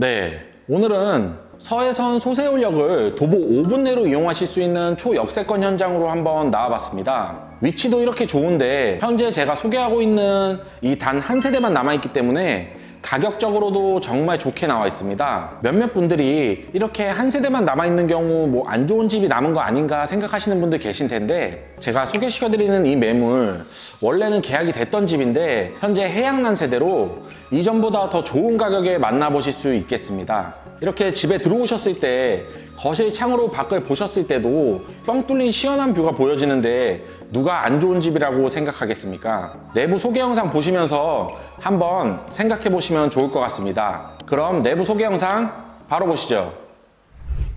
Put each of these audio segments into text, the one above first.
네, 오늘은 서해선 소세울역을 도보 5분 내로 이용하실 수 있는 초역세권 현장으로 한번 나와봤습니다. 위치도 이렇게 좋은데 현재 제가 소개하고 있는 이 단 한 세대만 남아있기 때문에 가격적으로도 정말 좋게 나와 있습니다. 몇몇 분들이 이렇게 한 세대만 남아 있는 경우 뭐 안 좋은 집이 남은 거 아닌가 생각하시는 분들 계신 텐데 제가 소개시켜 드리는 이 매물 원래는 계약이 됐던 집인데 현재 해양난 세대로 이전보다 더 좋은 가격에 만나보실 수 있겠습니다. 이렇게 집에 들어오셨을 때 거실 창으로 밖을 보셨을 때도 뻥 뚫린 시원한 뷰가 보여지는데 누가 안 좋은 집이라고 생각하겠습니까? 내부 소개 영상 보시면서 한번 생각해 보시면 좋을 것 같습니다. 그럼 내부 소개 영상 바로 보시죠.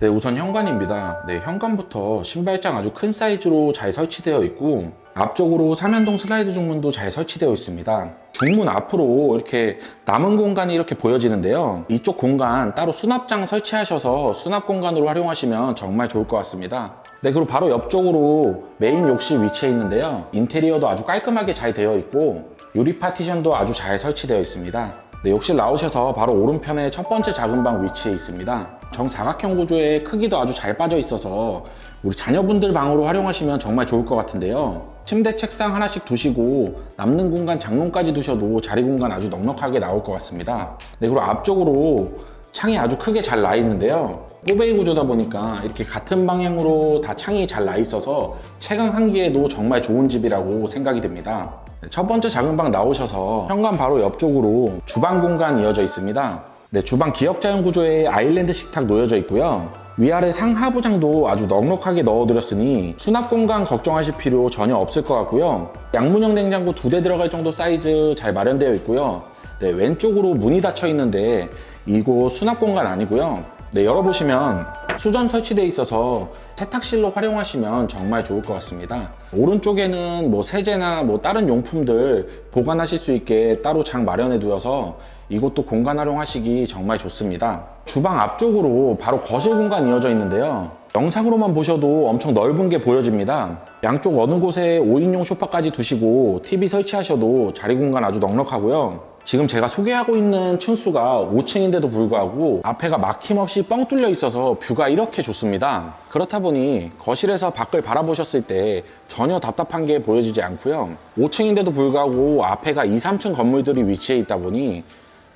네, 우선 현관입니다. 네, 현관부터 신발장 아주 큰 사이즈로 잘 설치되어 있고 앞쪽으로 삼연동 슬라이드 중문도 잘 설치되어 있습니다. 중문 앞으로 이렇게 남은 공간이 이렇게 보여지는데요. 이쪽 공간 따로 수납장 설치하셔서 수납 공간으로 활용하시면 정말 좋을 것 같습니다. 네, 그리고 바로 옆쪽으로 메인 욕실 위치해 있는데요. 인테리어도 아주 깔끔하게 잘 되어 있고 유리 파티션도 아주 잘 설치되어 있습니다. 네, 욕실 나오셔서 바로 오른편에 첫 번째 작은 방 위치해 있습니다. 정사각형 구조의 크기도 아주 잘 빠져 있어서 우리 자녀분들 방으로 활용하시면 정말 좋을 것 같은데요. 침대 책상 하나씩 두시고 남는 공간 장롱까지 두셔도 자리 공간 아주 넉넉하게 나올 것 같습니다. 네, 그리고 앞쪽으로 창이 아주 크게 잘 나 있는데요. 꼬베이 구조다 보니까 이렇게 같은 방향으로 다 창이 잘 나 있어서 채광 한기에도 정말 좋은 집이라고 생각이 됩니다. 네, 첫 번째 작은 방 나오셔서 현관 바로 옆쪽으로 주방 공간 이어져 있습니다. 네, 주방 기역자형 구조의 아일랜드 식탁 놓여져 있고요. 위아래 상하부장도 아주 넉넉하게 넣어드렸으니 수납 공간 걱정하실 필요 전혀 없을 것 같고요. 양문형 냉장고 두 대 들어갈 정도 사이즈 잘 마련되어 있고요. 네, 왼쪽으로 문이 닫혀 있는데 이곳 수납 공간 아니고요. 네, 열어보시면 수전 설치되어 있어서 세탁실로 활용하시면 정말 좋을 것 같습니다. 오른쪽에는 뭐 세제나 뭐 다른 용품들 보관하실 수 있게 따로 장 마련해 두어서 이곳도 공간 활용하시기 정말 좋습니다. 주방 앞쪽으로 바로 거실 공간 이어져 있는데요. 영상으로만 보셔도 엄청 넓은 게 보여집니다. 양쪽 어느 곳에 5인용 소파까지 두시고 TV 설치하셔도 자리 공간 아주 넉넉하고요. 지금 제가 소개하고 있는 층수가 5층인데도 불구하고 앞에가 막힘없이 뻥 뚫려 있어서 뷰가 이렇게 좋습니다. 그렇다 보니 거실에서 밖을 바라보셨을 때 전혀 답답한 게 보여지지 않고요. 5층인데도 불구하고 앞에가 2, 3층 건물들이 위치해 있다 보니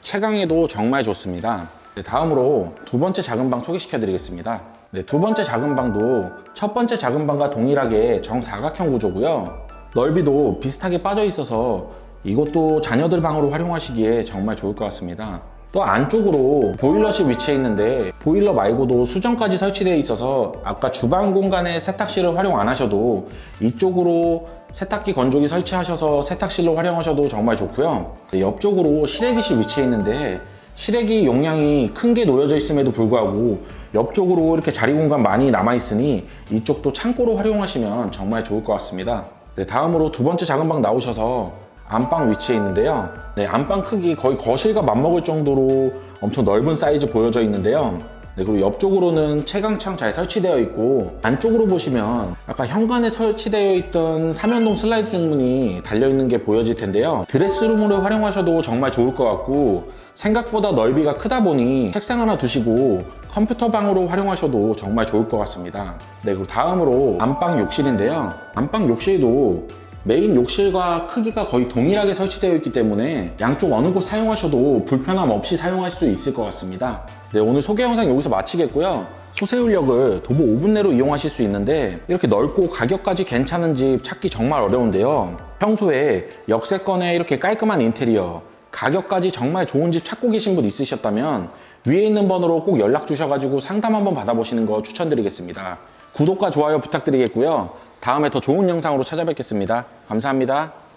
채광에도 정말 좋습니다. 네, 다음으로 두 번째 작은 방 소개시켜 드리겠습니다. 네, 두 번째 작은 방도 첫 번째 작은 방과 동일하게 정사각형 구조고요. 넓이도 비슷하게 빠져 있어서 이것도 자녀들 방으로 활용하시기에 정말 좋을 것 같습니다. 또 안쪽으로 보일러실 위치해 있는데 보일러 말고도 수전까지 설치되어 있어서 아까 주방 공간에 세탁실을 활용 안 하셔도 이쪽으로 세탁기 건조기 설치하셔서 세탁실로 활용하셔도 정말 좋고요. 네, 옆쪽으로 실외기실 위치해 있는데 실외기 용량이 큰 게 놓여져 있음에도 불구하고 옆쪽으로 이렇게 자리 공간 많이 남아 있으니 이쪽도 창고로 활용하시면 정말 좋을 것 같습니다. 네, 다음으로 두 번째 작은 방 나오셔서 안방 위치에 있는데요. 네, 안방 크기 거의 거실과 맞먹을 정도로 엄청 넓은 사이즈 보여져 있는데요. 네, 그리고 옆쪽으로는 채광창 잘 설치되어 있고 안쪽으로 보시면 아까 현관에 설치되어 있던 삼연동 슬라이드 중문이 달려있는 게 보여질 텐데요. 드레스룸으로 활용하셔도 정말 좋을 것 같고 생각보다 넓이가 크다 보니 책상 하나 두시고 컴퓨터 방으로 활용하셔도 정말 좋을 것 같습니다. 네, 그리고 다음으로 안방 욕실인데요. 안방 욕실도 메인 욕실과 크기가 거의 동일하게 설치되어 있기 때문에 양쪽 어느 곳 사용하셔도 불편함 없이 사용할 수 있을 것 같습니다. 네, 오늘 소개 영상 여기서 마치겠고요. 소세울역을 도보 5분 내로 이용하실 수 있는데 이렇게 넓고 가격까지 괜찮은 집 찾기 정말 어려운데요. 평소에 역세권에 이렇게 깔끔한 인테리어, 가격까지 정말 좋은 집 찾고 계신 분 있으셨다면 위에 있는 번호로 꼭 연락 주셔가지고 상담 한번 받아보시는 거 추천드리겠습니다. 구독과 좋아요 부탁드리겠고요. 다음에 더 좋은 영상으로 찾아뵙겠습니다. 감사합니다.